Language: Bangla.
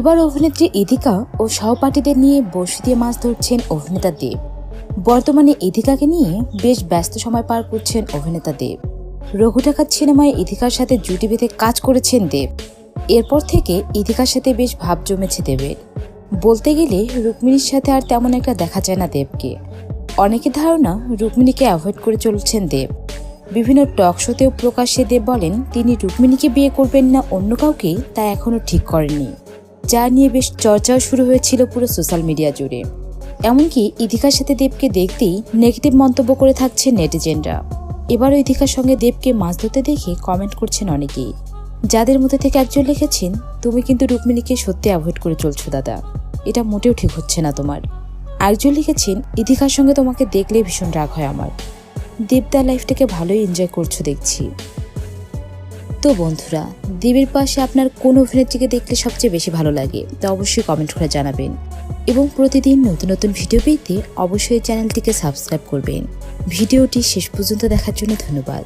এবার অভিনেত্রী ইধিকা ও সহপাঠীদের নিয়ে বসে দিয়ে মাছ ধরছেন অভিনেতা দেব। বর্তমানে ইধিকাকে নিয়ে বেশ ব্যস্ত সময় পার করছেন অভিনেতা দেব। রঘু ডাকাত সিনেমায় ইধিকার সাথে জুটি বেঁধে কাজ করেছেন দেব। এরপর থেকে ইধিকার সাথে বেশ ভাব জমেছে দেবের। বলতে গেলে রুক্মিণীর সাথে আর তেমন একটা দেখা যায় না দেবকে। অনেকের ধারণা রুক্মিণীকে অ্যাভয়েড করে চলছেন দেব। বিভিন্ন টক শোতেও প্রকাশ্যে দেব বলেন, তিনি রুক্মিণীকে বিয়ে করবেন না, অন্য কাউকে তা এখনও ঠিক করেননি। যা নিয়ে বেশ চর্চাও শুরু হয়েছিল পুরো সোশ্যাল মিডিয়া জুড়ে। এমনকি ইধিকার সাথে দেবকে দেখতেই নেগেটিভ মন্তব্য করে থাকছে নেটিজেনরা। এবারও ইধিকার সঙ্গে দেবকে মাছ ধরতে দেখে কমেন্ট করছেন অনেকেই। যাদের মধ্যে থেকে একজন লিখেছেন, তুমি কিন্তু রুক্মিণীকে সত্যি অ্যাভয়েড করে চলছো, দাদা। এটা মোটেও ঠিক হচ্ছে না তোমার। আরেকজন লিখেছেন ইধিকার সঙ্গে তোমাকে দেখলে ভীষণ রাগ হয় আমার। দেবদার লাইফটাকে ভালোই এনজয় করছ দেখছি। তো বন্ধুরা, দেবের পাশে আপনার কোন অভিনেত্রীকে দেখলে সবচেয়ে বেশি ভালো লাগে তা অবশ্যই কমেন্ট করে জানাবেন। এবং প্রতিদিন নতুন নতুন ভিডিও পেতে অবশ্যই চ্যানেলটিকে সাবস্ক্রাইব করবেন। ভিডিওটি শেষ পর্যন্ত দেখার জন্য ধন্যবাদ।